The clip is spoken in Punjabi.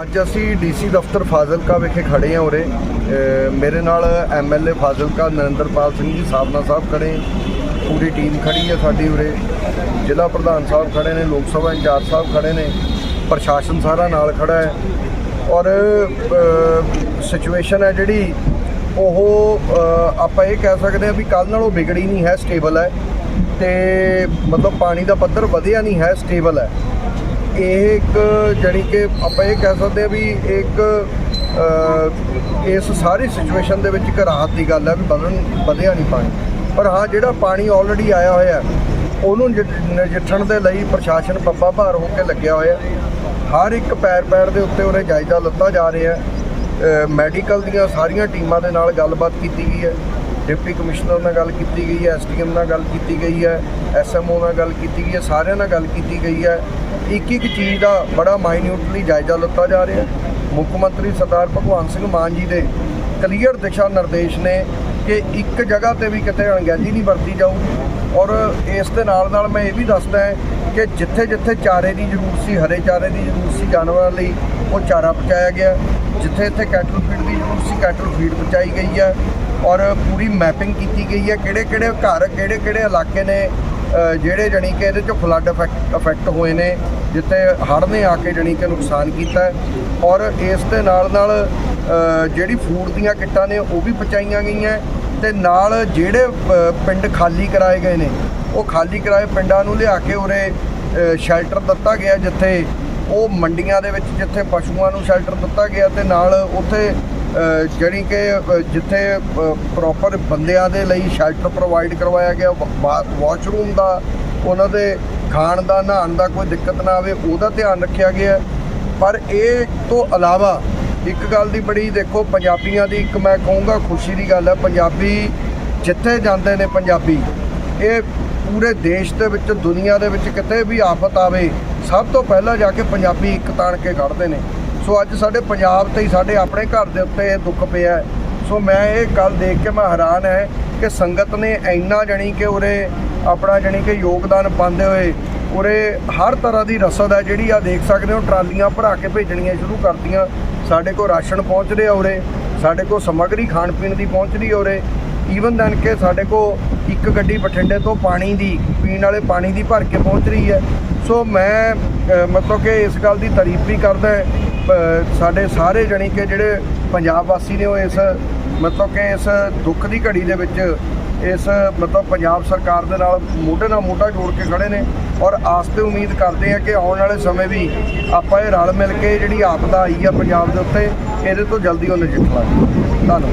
ਅੱਜ ਅਸੀਂ ਡੀਸੀ ਦਫ਼ਤਰ ਫਾਜ਼ਿਲਕਾ ਵਿਖੇ ਖੜੇ ਹਾਂ ਉਰੇ। ਮੇਰੇ ਨਾਲ ਐਮਐਲਏ ਫਾਜ਼ਿਲਕਾ ਨਰਿੰਦਰਪਾਲ ਸਿੰਘ ਜੀ ਸਾਬਨਾ ਸਾਹਿਬ ਖੜੇ ਪੂਰੀ ਟੀਮ ਖੜੀ ਹੈ ਸਾਡੀ ਉਰੇ। ਜ਼ਿਲ੍ਹਾ ਪ੍ਰਧਾਨ ਸਾਹਿਬ ਖੜੇ ਨੇ, ਲੋਕ ਸਭਾ ਇੰਚਾਰਜ ਸਾਹਿਬ ਖੜੇ ਨੇ, ਪ੍ਰਸ਼ਾਸਨ ਸਾਰਾ ਨਾਲ ਖੜਾ ਹੈ। ਔਰ ਸਿਚੁਏਸ਼ਨ ਹੈ ਜਿਹੜੀ, ਉਹ ਆਪਾਂ ਇਹ ਕਹਿ ਸਕਦੇ ਹਾਂ ਵੀ ਕੱਲ ਨਾਲੋਂ ਵਿਗੜੀ ਨਹੀਂ ਹੈ, ਸਟੇਬਲ ਹੈ। ਤੇ ਮਤਲਬ ਪਾਣੀ ਦਾ ਪੱਧਰ ਵਧਿਆ ਨਹੀਂ ਹੈ, ਸਟੇਬਲ ਹੈ। ਇਹ ਇੱਕ ਜਾਣੀ ਕਿ ਆਪਾਂ ਇਹ ਕਹਿ ਸਕਦੇ ਹਾਂ ਵੀ ਇੱਕ ਇਸ ਸਾਰੀ ਸਿਚੁਏਸ਼ਨ ਦੇ ਵਿੱਚ ਇੱਕ ਰਾਹਤ ਦੀ ਗੱਲ ਹੈ ਵੀ ਵਧਣ ਵਧਿਆ ਨਹੀਂ ਪਾਣੀ। ਪਰ ਹਾਂ, ਜਿਹੜਾ ਪਾਣੀ ਆਲਰੇਡੀ ਆਇਆ ਹੋਇਆ ਉਹਨੂੰ ਨਜਿ- ਨਜਿੱਠਣ ਦੇ ਲਈ ਪ੍ਰਸ਼ਾਸਨ ਪੱਪਾ ਭਾਰ ਹੋ ਕੇ ਲੱਗਿਆ ਹੋਇਆ ਹਰ ਇੱਕ ਪੈਰ ਪੈਰ ਦੇ ਉੱਤੇ ਉਹਨੇ ਜਾਇਜ਼ਾ ਲੱਤਾ ਜਾ ਰਿਹਾ ਮੈਡੀਕਲ ਦੀਆਂ ਸਾਰੀਆਂ ਟੀਮਾਂ ਦੇ ਨਾਲ ਗੱਲਬਾਤ ਕੀਤੀ ਗਈ ਹੈ। ਡਿਪਟੀ ਕਮਿਸ਼ਨਰ ਨਾਲ ਗੱਲ ਕੀਤੀ ਗਈ ਹੈ ਐਸਡੀਐਮ ਨਾਲ ਗੱਲ ਕੀਤੀ ਗਈ ਹੈ ਐਸਐਮਓ ਨਾਲ ਗੱਲ ਕੀਤੀ ਗਈ ਹੈ, ਸਾਰਿਆਂ ਨਾਲ ਗੱਲ ਕੀਤੀ ਗਈ ਹੈ। ਇੱਕ ਇੱਕ ਚੀਜ਼ ਦਾ ਬੜਾ ਮਾਈਨਿਊਟਲੀ ਜਾਇਜ਼ਾ ਲਿੱਤਾ ਜਾ ਰਿਹਾ ਮੁੱਖ ਮੰਤਰੀ ਸਰਦਾਰ ਭਗਵੰਤ ਸਿੰਘ ਮਾਨ ਜੀ ਦੇ ਕਲੀਅਰ ਦਿਸ਼ਾ ਨਿਰਦੇਸ਼ ਨੇ ਕਿ ਇੱਕ ਜਗ੍ਹਾ ਤੇ ਵੀ ਕਿਤੇ ਅਣਗਹਿਲੀ ਨਹੀਂ ਵਰਤੀ ਜਾਊਗੀ। ਔਰ ਇਸ ਦੇ ਨਾਲ ਨਾਲ ਮੈਂ ਇਹ ਵੀ ਦੱਸਦਾ ਹੈ ਕਿ ਜਿੱਥੇ ਜਿੱਥੇ ਚਾਰੇ ਦੀ ਜ਼ਰੂਰਤ ਸੀ, ਹਰੇ ਚਾਰੇ ਦੀ ਜ਼ਰੂਰਤ ਸੀ ਜਾਨਵਰਾਂ ਲਈ, ਉਹ ਚਾਰਾ ਪਹੁੰਚਾਇਆ ਗਿਆ। ਜਿੱਥੇ ਇੱਥੇ ਕੈਟਲ ਫੀਡ ਦੀ ਜ਼ਰੂਰਤ ਸੀ ਕੈਟਲ ਫੀਡ ਪਹੁੰਚਾਈ ਗਈ ਹੈ। ਔਰ ਪੂਰੀ ਮੈਪਿੰਗ ਕੀਤੀ ਗਈ ਹੈ ਕਿਹੜੇ ਕਿਹੜੇ ਘਰ, ਕਿਹੜੇ ਕਿਹੜੇ ਇਲਾਕੇ ਨੇ ਜਿਹੜੇ ਜਣੀ ਕਿ ਇਹਦੇ ਚੋਂ ਫਲੱਡ ਇਫੈਕਟ ਇਫੈਕਟ ਹੋਏ ਨੇ, ਜਿੱਥੇ ਹੜ੍ਹ ਨੇ ਆ ਕੇ ਜਣੀ ਕਿ ਨੁਕਸਾਨ ਕੀਤਾ ਔਰ ਇਸ ਦੇ ਨਾਲ ਨਾਲ ਜਿਹੜੀ ਫੂਡ ਦੀਆਂ ਕਿੱਟਾਂ ਨੇ, ਉਹ ਵੀ ਪਹੁੰਚਾਈਆਂ ਗਈਆਂ ਤੇ ਨਾਲ ਜਿਹੜੇ ਪਿੰਡ ਖਾਲੀ ਕਰਾਏ ਗਏ ਨੇ, ਉਹ ਖਾਲੀ ਕਰਾਏ ਪਿੰਡਾਂ ਨੂੰ ਲਿਆ ਕੇ ਉਰੇ ਸ਼ੈਲਟਰ ਦਿੱਤਾ ਗਿਆ ਜਿੱਥੇ ਉਹ ਮੰਡੀਆਂ ਦੇ ਵਿੱਚ ਜਿੱਥੇ ਪਸ਼ੂਆਂ ਨੂੰ ਸ਼ੈਲਟਰ ਦਿੱਤਾ ਗਿਆ ਤੇ ਨਾਲ ਉੱਥੇ ਜਿਹੜੀ ਕਿ ਜਿੱਥੇ ਪ੍ਰੋਪਰ ਬੰਦਿਆਂ ਦੇ ਲਈ ਸ਼ੈਲਟਰ ਪ੍ਰੋਵਾਈਡ ਕਰਵਾਇਆ ਗਿਆ ਵਾਸ਼ਰੂਮ ਦਾ, ਉਹਨਾਂ ਦੇ ਖਾਣ ਦਾ, ਨਹਾਉਣ ਦਾ ਕੋਈ ਦਿੱਕਤ ਨਾ ਆਵੇ, ਉਹਦਾ ਧਿਆਨ ਰੱਖਿਆ ਗਿਆ। ਪਰ ਇਹ ਤੋਂ ਇਲਾਵਾ ਇੱਕ ਗੱਲ ਦੀ ਬੜੀ, ਦੇਖੋ, ਪੰਜਾਬੀਆਂ ਦੀ ਇੱਕ ਮੈਂ ਕਹੂੰਗਾ ਖੁਸ਼ੀ ਦੀ ਗੱਲ ਹੈ, ਪੰਜਾਬੀ ਜਿੱਥੇ ਜਾਂਦੇ ਨੇ ਪੰਜਾਬੀ, ਇਹ ਪੂਰੇ ਦੇਸ਼ ਦੇ ਵਿੱਚ, ਦੁਨੀਆ ਦੇ ਵਿੱਚ ਕਿਤੇ ਵੀ ਆਫਤ ਆਵੇ, ਸਭ ਤੋਂ ਪਹਿਲਾਂ ਜਾ ਕੇ ਪੰਜਾਬੀ ਇੱਕ ਤਾਣ ਕੇ ਖੜਦੇ ਨੇ। ਸੋ ਅੱਜ ਸਾਡੇ ਪੰਜਾਬ ਤੇ ਹੀ ਸਾਡੇ ਆਪਣੇ ਘਰ ਦੇ ਉੱਤੇ ਇਹ ਦੁੱਖ ਪਿਆ ਸੋ ਮੈਂ ਇਹ ਗੱਲ ਦੇਖ ਕੇ ਮੈਂ ਹੈਰਾਨ ਹੈ ਕਿ ਸੰਗਤ ਨੇ ਇੰਨਾ ਜਣੀ ਕਿ ਉਰੇ ਆਪਣਾ ਜਣੀ ਕਿ ਯੋਗਦਾਨ ਪਾਉਂਦੇ ਹੋਏ ਉਰੇ ਹਰ ਤਰ੍ਹਾਂ ਦੀ ਰਸਦ ਹੈ ਜਿਹੜੀ ਆ ਦੇਖ ਸਕਦੇ ਹੋ, ਟਰਾਲੀਆਂ ਭਰਾ ਕੇ ਭੇਜਣੀਆਂ ਸ਼ੁਰੂ ਕਰਤੀਆਂ। ਸਾਡੇ ਕੋਲ ਰਾਸ਼ਨ ਪਹੁੰਚ ਰਿਹਾ ਉਰੇ, ਸਾਡੇ ਕੋਲ ਸਮੱਗਰੀ ਖਾਣ ਪੀਣ ਦੀ ਪਹੁੰਚ ਰਹੀ ਉਰੇ। ਈਵਨ ਦਨ ਕਿ ਸਾਡੇ ਕੋਲ ਇੱਕ ਗੱਡੀ ਬਠਿੰਡੇ ਤੋਂ ਪਾਣੀ ਦੀ, ਪੀਣ ਵਾਲੇ ਪਾਣੀ ਦੀ ਭਰ ਕੇ ਪਹੁੰਚ ਰਹੀ ਹੈ। ਸੋ ਮੈਂ ਮਤਲਬ ਕਿ ਇਸ ਗੱਲ ਦੀ ਤਾਰੀਫ ਵੀ ਕਰਦਾ ਸਾਡੇ ਸਾਰੇ ਜਣੀ ਕਿ ਜਿਹੜੇ ਪੰਜਾਬ ਵਾਸੀ ਨੇ ਉਹ ਇਸ, ਮਤਲਬ ਕਿ ਇਸ ਦੁੱਖ ਦੀ ਘੜੀ ਦੇ ਵਿੱਚ ਇਸ, ਮਤਲਬ ਪੰਜਾਬ ਸਰਕਾਰ ਦੇ ਨਾਲ ਮੋਢੇ ਨਾਲ ਮੋਢਾ ਜੋੜ ਕੇ ਖੜੇ ਨੇ ਔਰ ਆਸ ਤੇ ਉਮੀਦ ਕਰਦੇ ਆ ਕਿ ਆਉਣ ਵਾਲੇ ਸਮੇਂ ਵੀ ਆਪਾਂ ਇਹ ਰਲ ਮਿਲ ਕੇ ਜਿਹੜੀ ਆਪਦਾ ਆਈ ਆ ਪੰਜਾਬ ਦੇ ਉੱਤੇ, ਇਹਦੇ ਤੋਂ ਜਲਦੀ ਉਹ ਨਜਿੱਠ ਲਾਂਗੇ। ਧੰਨਵਾਦ।